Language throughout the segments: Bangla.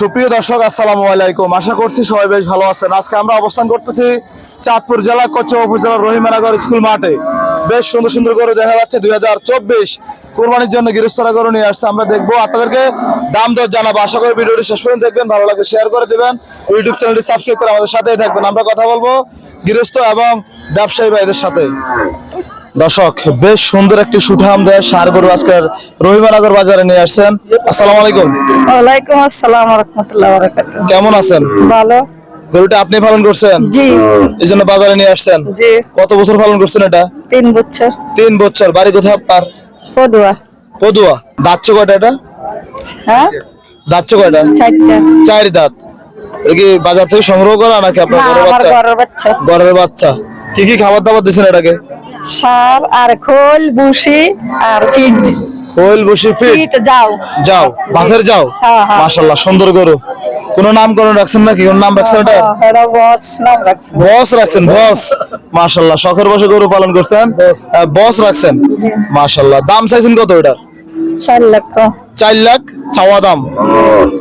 সুপ্রিয় দর্শক, আসসালামু আলাইকুম। আশা করছি সবাই বেশ ভালো আছেন। আজকে আমরা অবস্থান করতেছি চাঁদপুর জেলা কচ্ছ উপজেলার রহিমানগর স্কুল মাঠে। বেশ সুন্দর সুন্দর করে দেখা যাচ্ছে। দুই হাজার চব্বিশ কোরবানির জন্য গৃহস্থরা গরু নিয়ে আসছে। আমরা দেখব আপনাদেরকে দাম দর জানাব। আশা করি ভিডিওটি শেষ পর্যন্ত দেখবেন, ভালো লাগবে শেয়ার করে দেবেন। ইউটিউব চ্যানেলটি সাবস্ক্রাইব করে আমাদের সাথেই থাকবেন। আমরা কথা বলব গৃহস্থ এবং ব্যবসায়ী ভাইদের সাথে। দর্শক বেশ সুন্দর একটি সুঠাম দেয় সার গরু আজকের রহিমানগর বাজারে নিয়ে আসছেন। আসসালামু আলাইকুম। ওয়ালাইকুম আসসালাম রহমতুল্লাহ বারাকাত কেমন আছেন? ভালো। গরুটা আপনি পালন করছেন? জি। এই জন্য বাজারে নিয়ে আসছেন? জি। কত বছর পালন করছেন এটা? তিন বছর। তিন বছর। বাড়ি কোথায় আপনার? পদুয়া। পদুয়া। দাঁতছ কয়টা এটা? হ্যাঁ? দাঁতছ কয়টা? চারটা। চার দাঁত। এটা কি বাজার থেকে সংগ্রহ করা নাকি আপনার ঘরের বাচ্চা? ঘরের বাচ্চা। বাচ্চা। কি কি খাবার দাবার দিচ্ছেন এটাকে? সার আর খোল বুসি আর ফিট। কোয়েল বসি ফিট? যাও। যাও বাঁধের যাও? হ্যাঁ, হ্যাঁ। মাশাল্লাহ সুন্দর গরু। কোন নামকরণ রাখছেন নাকি? কোন নাম রাখছেন এটা এটা বস নাম রাখছে। বস রাখছেন বস। মাশাল্লাহ শখের বসে গরু পালন করছেন? বস। রাখছেন? মাশাল্লাহ দাম চাইছেন কত এটা চার লক্ষ চার লাখ চাওয়া দাম।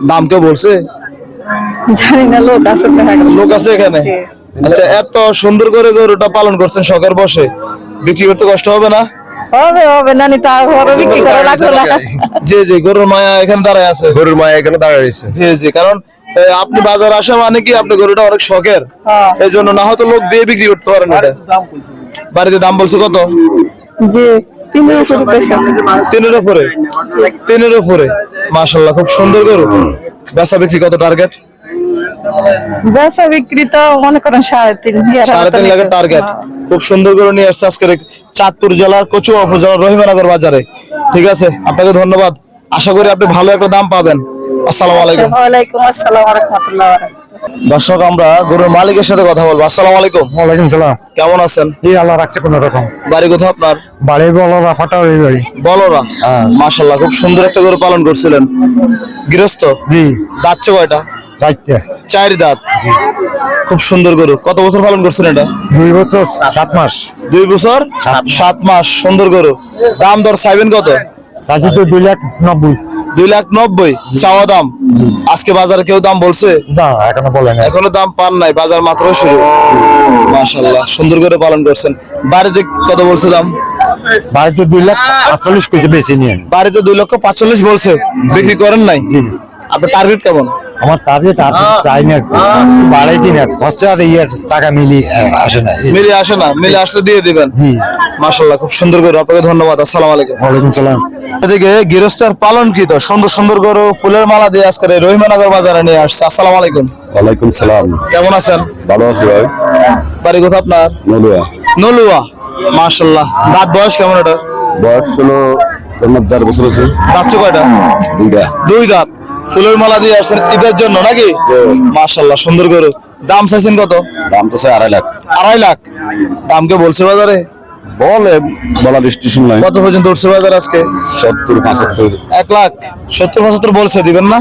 দাম কেউ বলছে? জানি না লোক আছে লোক আছে এখানে? আচ্ছা এত সুন্দর করে গরুটা পালন করছেন শখের বসে। বিক্রি করতে কষ্ট হবে না? হবে হবে নানি তা ঘরে বিক্রি করে লাগবে না। জি জি গরুর মায়া এখানে দাঁড়ায় আছে। গরুর মায়া এখানে দাঁড়িয়ে রয়েছে। জি জি কারণ আপনি বাজার আসা মানে কি আপনি গরুটা অনেক শখের। হ্যাঁ। এই জন্য না হয়তো লোক দিয়ে বিক্রি করতে পারেন এটা বাড়িতে দাম বলছো কত? জি তিনের উপরে পয়সা তিনের উপরে? তিনের উপরে। মাশাল্লাহ খুব সুন্দর গরু। বেচা বিক্রি কত টার্গেট বেচা বিক্রি তো মনে করেন সাড়ে তিন সাড়ে তিন লাখের টার্গেট খুব সুন্দর করে নিয়ে আসছে আজকের চাঁদপুর জেলার কচুয়া উপজেলার রহিমানগর বাজারে। ঠিক আছে আপনাকে ধন্যবাদ। আশা করি আপনি ভালো একটা দাম পাবেন। আসসালামু আলাইকুম। ওয়ালাইকুম আসসালাম রহমতুল্লাহ দর্শক আমরা গরুর মালিকের সাথে কথা বলব। আসসালামু আলাইকুম। ওয়ালাইকুম সালাম। কেমন আছেন? এই আল্লাহ রাখছে কোন রকম। বাড়ি কোথাও আপনার? বাড়ি বলো রাফাটা ওই বাড়ি। বলরা? মাশাল্লাহ খুব সুন্দর একটা গরু পালন করছিলেন। গৃহস্থ? জি। দাঁতছে কয়টা? চারটে। চার দাঁত। খুব সুন্দর গরু। কত বছর পালন করছেন এটা? দুই বছর সাত মাস। দুই বছর? সাত মাস। সুন্দর গরু। দাম দর চাইবেন কত? চাষি তো দুই লাখ নব্বই। দুই লাখ নব্বই চাওয়া দাম। আজকে বাজারে কেউ দাম বলছে? না এখনও বলে না এখনও দাম পান নাই বাজার মাত্র শুরু। মাশাল্লাহ সুন্দর করে পালন করছেন। বাড়িতে কত বলছে দাম? বাড়িতে দুই লাখ আটচল্লিশ কেজি বেশি নিয়ে। বাড়িতে দুই লক্ষ পাঁচচল্লিশ বলছে। বিক্রি করেন নাই? আপনার টার্গেট কেমন? আমার টার্গেট আর চাই না বাড়াই কিনা খরচা আর ইয়ে টাকা মিলি আসে না। মিলে আসে না মিলে আসলে দিয়ে দিবেন। জি। মাশাল্লাহ খুব সুন্দর করে আপনাকে ধন্যবাদ আসসালামু আলাইকুম। ওয়ালাইকুম সালাম। এদিকে গৃহস্থের পালন কি তো সুন্দর সুন্দর গরু ফুলের মালা দিয়ে আজকে রহিমানগর বাজারে নিয়ে আসছে। আসসালামু আলাইকুম। ওয়ালাইকুম সালাম। কেমন আছেন? ভালো আছি ভাই। বাড়ি কোথা আপনার? নলুয়া। নলুয়া মাশাল্লাহ দাঁত বয়স কেমন এটা বয়স হলো দেড় বছর আছে? দাঁত কয়টা? দুইটা। দুই দাঁত। ফুলের মালা দিয়ে আসছেন ঈদের জন্য নাকি? মাশাল্লাহ সুন্দর গরু। দাম চাইছেন কত? দাম তো চাই আড়াই লাখ। আড়াই লাখ। দাম কে বলছে বাজারে? বলে বলার স্টেশন নাই। কত পর্যন্ত উঠছে বাজার আজকে? সত্তর পঁচাত্তর। এক লাখ। সত্তর পঁচাত্তর বলছে দিবেন না?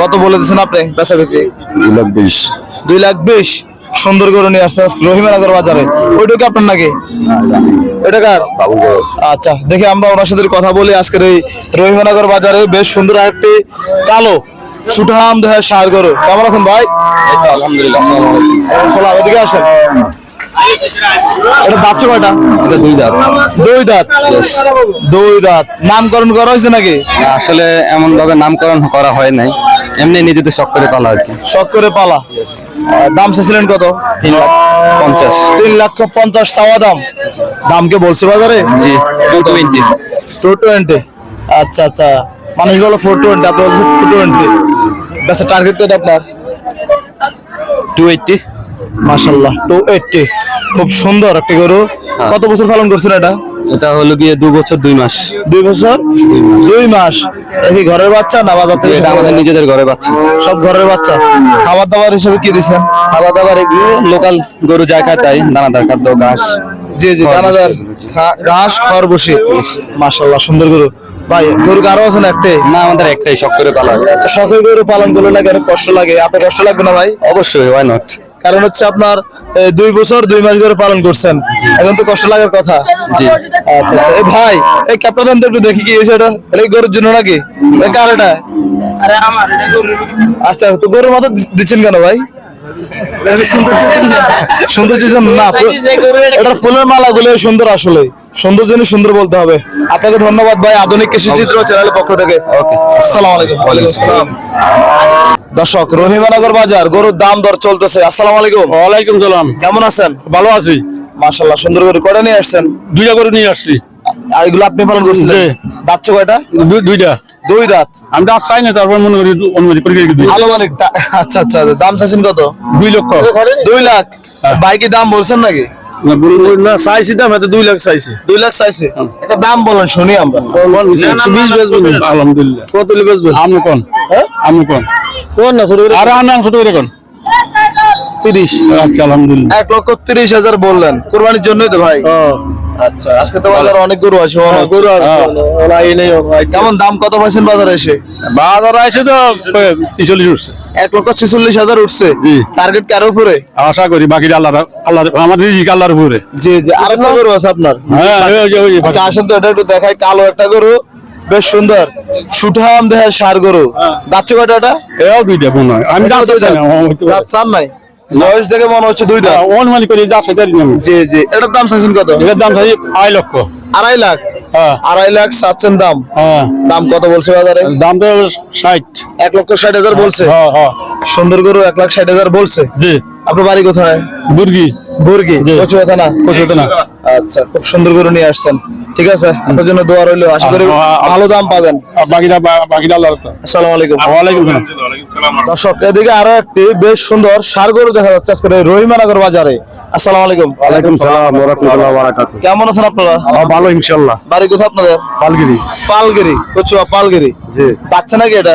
কত বলে দিচ্ছেন আপনি? বেচা বিক্রি? দুই লাখ বিশ। দুই লাখ বিশ। সুন্দর গরু নিয়ে আসছে রহিমানগর বাজারে। ওইটা কি আপনার নাকি? ওইটা কার? আচ্ছা দেখি আমরা ওনার সাথে কথা বলি আজকের এই রহিমানগর বাজারে বেশ সুন্দর একটি কালো সুঠাম দেহের সার গরু। কেমন আছেন ভাই? আলহামদুলিল্লাহ সালাম এদিকে আসেন। এটা দাঁত কয়টা? দুই দাঁত। দুই দাঁত? দুই দাঁত। নামকরণ করা হয়েছে নাকি? আসলে এমন ভাবে নামকরণ করা হয় নাই। এমনি নিজেদের শখ করে পালা আর কি। শখ করে পালা? দাম চেয়েছিলেন কত? তিন লাখ পঞ্চাশ। তিন লক্ষ পঞ্চাশ চাওয়া দাম? দাম কে বলছে বাজারে? জি টু টোয়েন্টি টু টোয়েন্টি আচ্ছা আচ্ছা। মানুষ বলো ফোর টোয়েন্টি আপনি বলছেন টু টোয়েন্টি বেশ টার্গেট কত আপনার? টু এইটটি মাশাল্লাহ টু এইটটি খুব সুন্দর একটি গরু। কত বছর পালন করছেন এটা? এটা হলো গিয়ে দু বছর দুই মাস। দুই বছর? দুই মাস। কি ঘরের বাচ্চা না বাজার থেকে আমাদের নিজেদের ঘরে বাচ্চা। সব ঘরের বাচ্চা। খাবার দাবার হিসেবে কি দিচ্ছেন খাবার দাবার এগুলো লোকাল গরু যা খায় তাই দানাদার খাদ্য ঘাস। জি জি দানাদার ঘাস খড় বসে। মাশাল্লাহ সুন্দর গরু। ভাই গরু আছে না একটাই? না আমাদের একটাই শখ করে পালা শখের গরু পালন করলে নাকি অনেক কষ্ট লাগে? আপনার কষ্ট লাগবে না ভাই? অবশ্যই ওয়াই নট কারণ হচ্ছে আপনার দুই বছর দুই মাস ধরে পালন করছেন। এখন তো কষ্ট লাগার কথা। আচ্ছা আচ্ছা। এই ভাই এই ক্যাপটা দেন তো একটু দেখি কি হয়েছে এটা এটা কি গরুর জন্য নাকি? এটা কার এটা? আচ্ছা তো গরুর মাথা দিচ্ছেন কেন ভাই? সুন্দর না। এটার ফুলের মালা গুলো সুন্দর আসলে। সুন্দর জন্য সুন্দর বলতে হবে। আপনাকে ধন্যবাদ ভাই আধুনিক কৃষি চিত্র চ্যানেলের পক্ষ থেকে। আসসালামু আলাইকুম। ওয়ালাইকুম আসসালাম। দর্শক রহিমানগর বাজার গরুর দাম দর চলতেছে। আসসালাম আলাইকুম। ওয়ালাইকুম সালাম। কেমন আছেন? ভালো আছি। মাশাল্লাহ সুন্দর করে কয়টা নিয়ে আসছেন? দুইটা করে নিয়ে আসছি। এগুলো আপনি পালন করছিলেন? জি। বাচ্চা কয়টা? দুইটা। দুই দাঁত। আমি তো আর চাই না তারপর মনে করি অনুমতি করে দিই আনুমানিক টা- আচ্ছা আচ্ছা দাম চাইছেন কত? দুই লক্ষ। দুই লাখ। বাইকে দাম বলছেন নাকি? না চাইছি দাম এত দুই লাখ চাইছি। দুই লাখ চাইছে? একটা দাম বলেন শুনি আমরা। বিশ বেচবেন আলহামদুলিল্লাহ। কত বেচবেন? আমি কোন। আমি কোন। কোন না ছোট আর আনাম ছোট করে কোন? তিরিশ। আচ্ছা আলহামদুলিল্লাহ। এক লক্ষ তিরিশ হাজার বললেন। কোরবানির জন্যই তো ভাই। আচ্ছা আজকে তো বাজারে অনেক গরু আছে হচ্ছে। কেমন দাম কত পাইছেন বাজারে এসে? বাজার আছে তো ছিচল্লিশ উঠছে। এক লক্ষ ছেচল্লিশ হাজার উঠছে। টার্গেট কারও উপরে? আশা করি বাকিটা আল্লাহ আল্লাহ আমাদের রিজিক আল্লাহর উপরে। জি জি। আরেকটা গরু আছে আপনার। হ্যাঁ ওই যে ওই আচ্ছা আসেন তো এটা একটু দেখাই। কালো একটা গরু। বেশ সুন্দর। সুঠাম দেহের সার গরু। যাচ্ছে কয়টা এটা? এও দুইটা মনে হয়। আমি চান নাই? বয়স দেখে মনে হচ্ছে দুইটা। অনুমানি করে যাচ্ছে জি জি। এটার দাম চাইছেন কত? এটার দাম আড়াই লক্ষ। আড়াই লাখ? হ্যাঁ। আড়াই লাখ চাচ্ছেন দাম? হ্যাঁ। দাম কত বলছে বাজারে? দাম তো ষাট। এক লক্ষ ষাট হাজার বলছে? হ্যাঁ হ্যাঁ। সুন্দর গরু এক লাখ ষাট হাজার বলছে? জি। আপনার বাড়ি কোথায়? বুর্গি। বুর্গি। কচুয়া থানা পঁচাত্তর না আচ্ছা খুব সুন্দর গরু নিয়ে আসছেন। ঠিক আছে? আপনার জন্য দোয়া রইল। আশা করি ভালো দাম পাবেন। বাকিটা বাকিটা আসসালামু আলাইকুম। দর্শক এদিকে আরও একটি বেশ সুন্দর সার গরু দেখা যাচ্ছে আজকে রহিমানগর বাজারে। আসসালামু আলাইকুম। ওয়ালাইকুম সালাম কেমন আছেন আপনারা? ভালো ইনশাল্লাহ বাড়ি কোথায় আপনাদের? পালগিরি। পালগিরি কচুয়া পালগিরি। জি। নাকি এটা?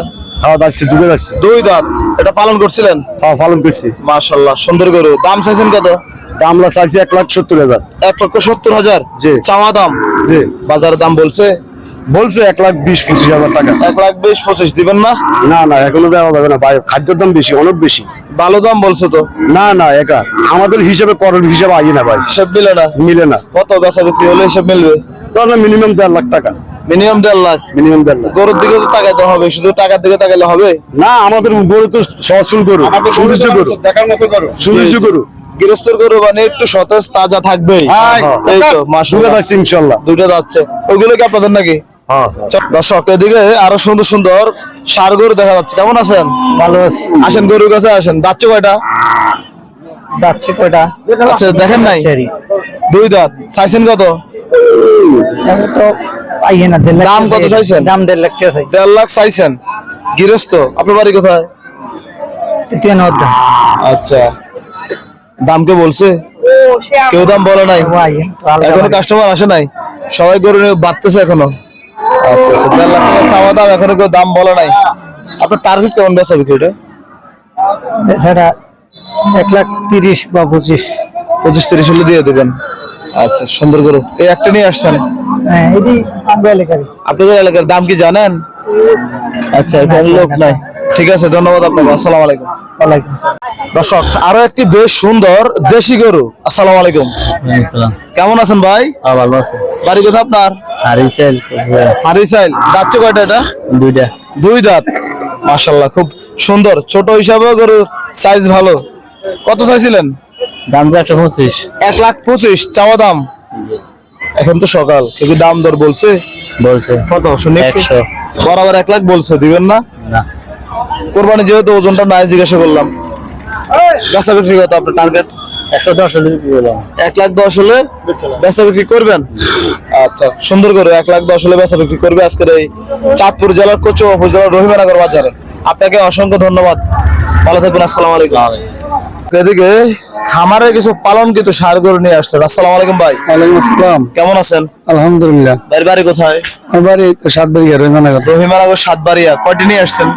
যাচ্ছে যাচ্ছে দুই দাঁত। এটা পালন করছিলেন? হ্যাঁ পালন করছি। মাশাল্লাহ সুন্দর গরু। দাম চাইছেন কত? চাইছি এক লাখ সত্তর হাজার। এক লক্ষ সত্তর হাজার? জি। চাওয়া দাম? জি। বাজারের দাম বলছে? বলছে এক লাখ বিশ পঁচিশ হাজার টাকা। এক লাখ বিশ পঁচিশ দিবেন না? না না এখনও দেওয়া যাবে না খাদ্যের দাম বেশি অনেক বেশি। ভালো দাম বলছে তো? না না একা। আমাদের হিসাবে করের হিসাবে আগে না ভাই। হিসাব মিলে না? মিলে না। কত বেচা বিক্রি হলে হিসাব মিলবে? মিনিমাম দেড় লাখ টাকা। মিনিমাম দেড় লাখ। মিনিমাম দেড় লাখ। গরুর দিকে তো তাকাইতে হবে শুধু টাকার দিকে তাকাইলে হবে? না আমাদের গরু তো সচল গরু সুনিশ্চিত গরু দেখার মতো করো সুনিশ্চিত গরু। গৃহস্থের গরু মানে একটু সতেজ তাজা থাকবেই। হ্যাঁ, এই তো ডুবে মাসুরা যাচ্ছে ইনশাল্লাহ দুইটা যাচ্ছে। ওইগুলো কি আপনাদের নাকি? হ্যাঁ। দর্শক এদিকে আরও সুন্দর সুন্দর সার গরু দেখা যাচ্ছে। কেমন আছেন? ভালো আছি। আসেন গরুর কাছে আসেন। যাচ্ছে কয়টা? যাচ্ছে কয়টা? আচ্ছা দেখেন নাই? দুই দাঁত। চাইছেন কত? তো পাইয়ে না দেড় লাখ দাম কত চাইছেন? দাম দেড় লাখ টাকা চাইছি। দেড় লাখ চাইছেন। গৃহস্থ আপনার বাড়ি কোথায়? তৃতীয় নদ্দা আচ্ছা। দাম কে বলছে? কেউ দাম বলে নাই? এখনও কাস্টমার আসে নাই? সবাই গরু বাড়তেছে এখনও? আচ্ছা আচ্ছা দেড় লাখ টাকা চাওয়া দাম এখনও কেউ দাম বলে নাই। আপনার টার্গেট কেমন বেচা বিক্রি এটা? এছাড়া এক লাখ তিরিশ বা পঁচিশ। পঁচিশ তিরিশ হলে দিয়ে দেবেন। আচ্ছা সুন্দর গরু। এই একটা নিয়ে আসছেন? হ্যাঁ এটি আমরা এলাকার আপনাদের এলাকার দাম কি জানেন? আচ্ছা এখানে লোক নাই। ঠিক আছে ধন্যবাদ আপনাকে। আসসালামু আলাইকুম। ওয়ালাইকুম দর্শক আরও একটি বেশ সুন্দর দেশি গরু। আসসালামু আলাইকুম। কেমন আছেন ভাই? ভালো আছে। বাড়ি কোথায় আপনার? হারিসেল হারিসাইল। যাচ্ছে কয়টা এটা? দুইটা। দুই দাঁত। মাশাল্লাহ খুব সুন্দর। ছোট হিসাবে গরুর সাইজ ভালো। কত চাইছিলেন? দাম তো একশো পঁচিশ। এক লাখ পঁচিশ। চাওয়া দাম? এখন তো সকাল। কেউ কি দাম দর বলছে? বলছে। কত? শুনি? একশো। বরাবর এক লাখ বলছে দিবেন না? না। কোরবানি যেহেতু ওজনটা নাই জিজ্ঞাসা করলাম। বেচা বিক্রি কত আপনার টার্গেট একশো দশ হলে বিক্রি করলাম। এক লাখ দশ হলে বেচা বিক্রি করবেন? আচ্ছা সুন্দর করে এক লাখ দশ হলে বেচা বিক্রি করবে আজকের এই চাঁদপুর জেলার কোচো উপজেলার রহিমানগর বাজারে। আপনাকে অসংখ্য ধন্যবাদ। ভালো থাকবেন আসসালামু আলাইকুম। এদিকে খামারে কিছু পালন কিন্তু সার গরু নিয়ে আসছেন আসসালামু আলাইকুম ভাই। ওয়ালাইকুম আসসালাম। কেমন আছেন? আলহামদুলিল্লাহ। বাড়ি বাড়ি কোথায়? আমার বাড়ি তো সাত বাড়ি রহিমানগর। রহিমানগর সাতবাড়িয়া। কয়টি নিয়ে আসছেন?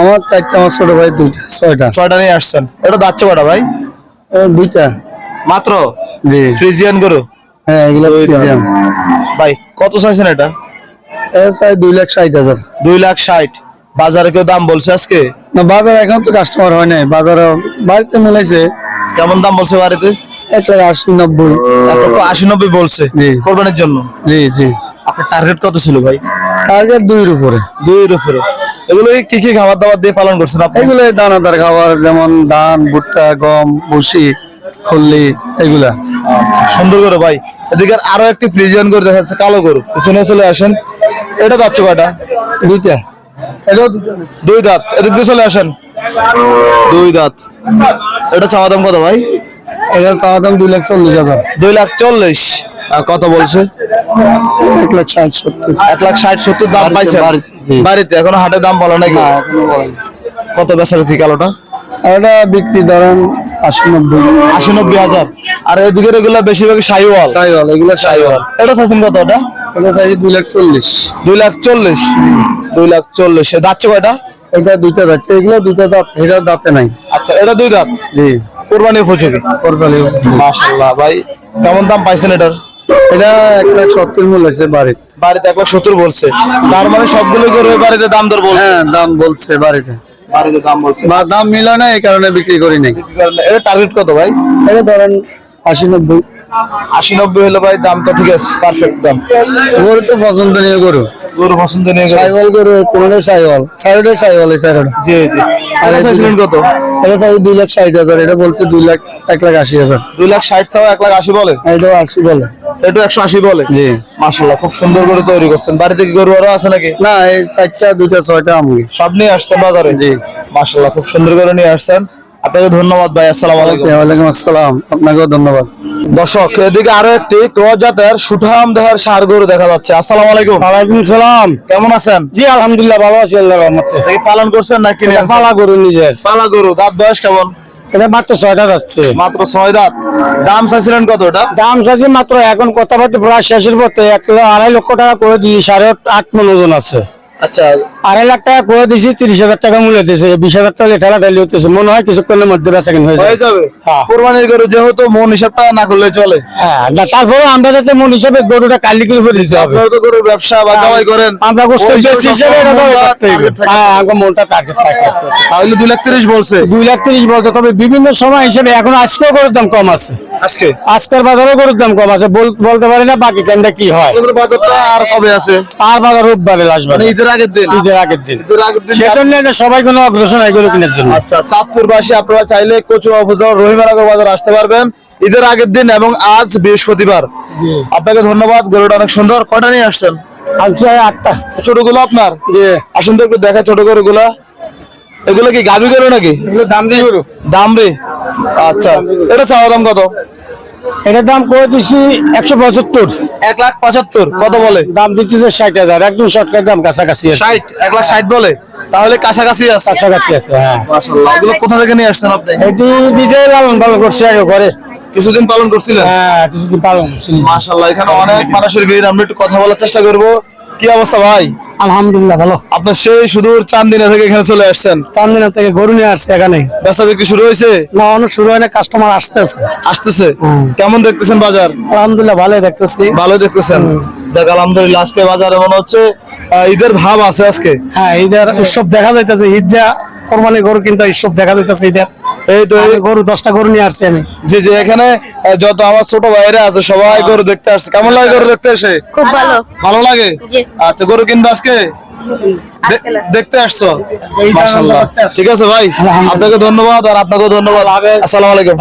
আমার চারটা আমার ছোট ভাই দুইটা ছয়টা। ছয়টা নিয়ে আসছেন। এটা দাচ্ছে কটা ভাই? দুইটা। মাত্র? জি। ফ্রিজিয়ান গরু? হ্যাঁ এগুলো ফ্রিজিয়ান। ভাই কত চাইছেন এটা? এ চাই দুই লাখ ষাট হাজার। দুই লাখ ষাট। বাজারে কেউ দাম বলছে আজকে? না বাজার এখন তো কাস্টমার হয় নাই। বাজার বাড়িতে মেলাইছে। কেমন দাম বলছে বাড়িতে? এক লাখ আশি নব্বই। এক লক্ষ আশি নব্বই বলছে। কোরবানির জন্য? জি জি। আপনার টার্গেট কত ছিল ভাই? টার্গেট দুইয়ের উপরে। দুইয়ের উপরে। এগুলো কি কি খাবার দাবার দিয়ে পালন করছেন আপনি? এগুলো দানাদার খাবার যেমন ধান ভুট্টা গম ভুসি খল্লি এগুলা। সুন্দর করে ভাই। এদিকে আরও একটি প্রিজন করে দেখা যাচ্ছে কালো গরু। পিছনে চলে আসেন। এটা যাচ্ছে কয়টা? দুইটা। দুই দাঁত। এদিক দিয়ে চলে আসেন। দুই দাঁত। এটা চাওয়া দাম কত ভাই? এটা চাওয়া দাম দুই লাখ চল্লিশ হাজার। দুই লাখ চল্লিশ। আর কত বলছে? এক লাখ ষাট সত্তর। এক লাখ ষাট সত্তর দাম পাইছেন? বাড়িতে, এখনও হাটে দাম বলে নাকি। কত বেচা বিক্রি কালোটা? এটা বিক্রি ধরেন আশি নব্বই। আশি নব্বই হাজার। আর এদিকে এগুলো বেশিরভাগ সাইওয়াল। সাইওয়াল এগুলো সাইওয়াল। এটা চাইছেন কত ওটা? এটা চাইছি দুই লাখ চল্লিশ। দুই লাখ চল্লিশ। দুই লাখ চল্লিশ। যাচ্ছে কয়টা? এটা দুইটা যাচ্ছে এগুলো দুইটা দাঁত। এটা দাঁতে নাই। আচ্ছা এটা দুই দাঁত? জি। কোরবানি উপযোগী? কোরবানি মাশাল্লাহ ভাই কেমন দাম পাইছেন এটার? এটা এক লাখ সত্তর মূল আছে বাড়িতে। বাড়িতে এক লাখ সত্তর বলছে। তার মানে সবগুলো করে বাড়িতে দাম দর বলছে? হ্যাঁ দাম বলছে বাড়িতে। বাড়িতে দাম বলছে। বা দাম মিলে না এই কারণে বিক্রি করি নাই। এটা টার্গেট কত ভাই? এটা ধরেন আশি নব্বই। আশি নব্বই হলো ভাই দাম তো ঠিক আছে পারফেক্ট দাম। গরু তো পছন্দ নিয়ে গরু। গরু পছন্দ নিয়ে সাইওয়াল গরু সাইওয়াল সাইডে সাইওয়াল এই সাইডে জি জি। আর কত? এটা চাই দুই লাখ ষাট হাজার এটা বলছে দুই লাখ এক লাখ আশি হাজার। দুই লাখ ষাট ছাড়া এক লাখ আশি বলে? এটা আশি বলে। এটা একশো আশি বলে? জি। মাশাল্লাহ খুব সুন্দর করে তৈরি করছেন। বাড়িতে কি গরু আরও আছে নাকি? না এই চারটা দুইটা ছয়টা আমি সব নিয়ে আসছেন বাজারে? জি। মাশাল্লাহ খুব সুন্দর করে নিয়ে আসছেন। আপনাকে ধন্যবাদ ভাই আসসালাম আলাইকুম। আসসালাম আপনাকেও ধন্যবাদ। দর্শক এদিকে আরও একটি ক্রস জাতের সুঠাম দেহের সার গরু দেখা যাচ্ছে। আসসালামু আলাইকুম। ওয়ালাইকুম সালাম। কেমন আছেন? জি আলহামদুলিল্লাহ ভালো আছি আল্লাহর রহমতে। কি পালন করছেন নাকি পালা গরু নিজের। পালা গরু দাঁত বয়স কেমন? এটা মাত্র ছয়টা যাচ্ছে মাত্র ছয় দাঁত। দাম চাইছিলেন কত ওটা দাম চাইছি মাত্র এখন কথাবার্তা প্রায় শেষের পথে এক কিলো আড়াই লক্ষ টাকা করে দিই সাড়ে আট মন ওজন আছে। আচ্ছা। আড়াই লাখ টাকা করে তিরিশ হাজার টাকা মূল্য দিয়েছে। বিশ হাজার টাকা হতেছে মনে হয় কিছুক্ষণের মধ্যে বেচা কিনে হয়ে হয়ে যাবে। যাবে হ্যাঁ। কোরবানির গরু যেহেতু মন হিসাবটা না করলে চলে। হ্যাঁ তারপরে আমরা যাতে মন হিসাবে গরুটা কালি করে দিতে হবে। তো গরুর ব্যবসা বা কামাই করেন। আমরা হিসাবে। হ্যাঁ আমার মনটা টার্গেট থাকে। তাহলে দুই লাখ তিরিশ বলছে। দুই লাখ তিরিশ তবে বিভিন্ন সময় হিসেবে এখন আজকেও গরুর দাম কম আছে। আজকে? আজকের বাজারে গরুর দাম কম আছে। বলতে পারি না বাকি কেনটা কি হয়। বাজারটা আর কবে আছে? আর বাজার রোববারে আসবে মানে ঈদের আগের দিন? ঈদের আগের দিন। সেজন্য সবাই কোনো অগ্রসর নাই গরু কেনার জন্য। আচ্ছা চাঁদপুরবাসী আপনারা চাইলে কচু রহিমানগর বাজার আসতে পারবেন ঈদের আগের দিন এবং আজ বৃহস্পতিবার। আপনাকে ধন্যবাদ গরুটা অনেক সুন্দর। কটা নিয়ে আসছেন? আটটা। ছোটগুলো আপনার? আসুন তো একটু দেখা ছোট গরুগুলা। এগুলো কি গাভি গরু নাকি? দাম দিয়ে গরু। দাম রে। আচ্ছা এটা চাওয়া দাম কত? এটার দাম করে দিছি? একশো পঁচাত্তর। এক লাখ পঁচাত্তর কত বলে? দাম দিতেছে ষাট হাজার একদম সরকার দাম কাছাকাছি ষাট এক লাখ ষাট বলে? তাহলে কাছাকাছি আছে। কাছাকাছি আছে হ্যাঁ। এগুলো কোথা থেকে নিয়ে আসছেন আপনি? এটি নিজে লালন পালন করছে আগে করে কিছুদিন পালন করছিলেন? হ্যাঁ কিছুদিন পালন করছি। মাশাআল্লাহ এখানে অনেক মানুষের ভিড় আমরা একটু কথা বলার চেষ্টা করব। কি অবস্থা ভাই? আলহামদুলিল্লাহ ভালো। আপনি সেই সুদূর চান্দিনা থেকে এখানে চলে আসছেন? চান্দিনা থেকে গরু নিয়ে আসছে এখানে বেচা বিক্রি শুরু হয়েছে? না অনেক শুরু হয় না কাস্টমার আসতেছে। আসতেছে? কেমন দেখতেছেন বাজার? আলহামদুলিল্লাহ ভালোই দেখতেছি। ভালো দেখতেছেন? দেখ আলহামদুলিল্লাহ আজকে বাজারে মনে হচ্ছে ঈদের ভাব আছে আজকে। হ্যাঁ ঈদের উৎসব দেখা যাইতেছে ঈদ যা কোরবানি গরু কিন্তু উৎসব দেখা যাইতেছে ঈদের। এই তো গরু দশটা গরু নিয়ে আসছি আমি। জি জি এখানে যত আমার ছোট ভাইরা আছে সবাই গরু দেখতে আসছে। কেমন লাগে গরু দেখতে এসে? খুব ভালো। ভালো লাগে? আচ্ছা গরু কিনবে আজকে? দেখতে আসছো? মাশাআল্লাহ। ঠিক আছে ভাই আপনাকে ধন্যবাদ আর আপনাকেও ধন্যবাদ। আসসালামু আলাইকুম।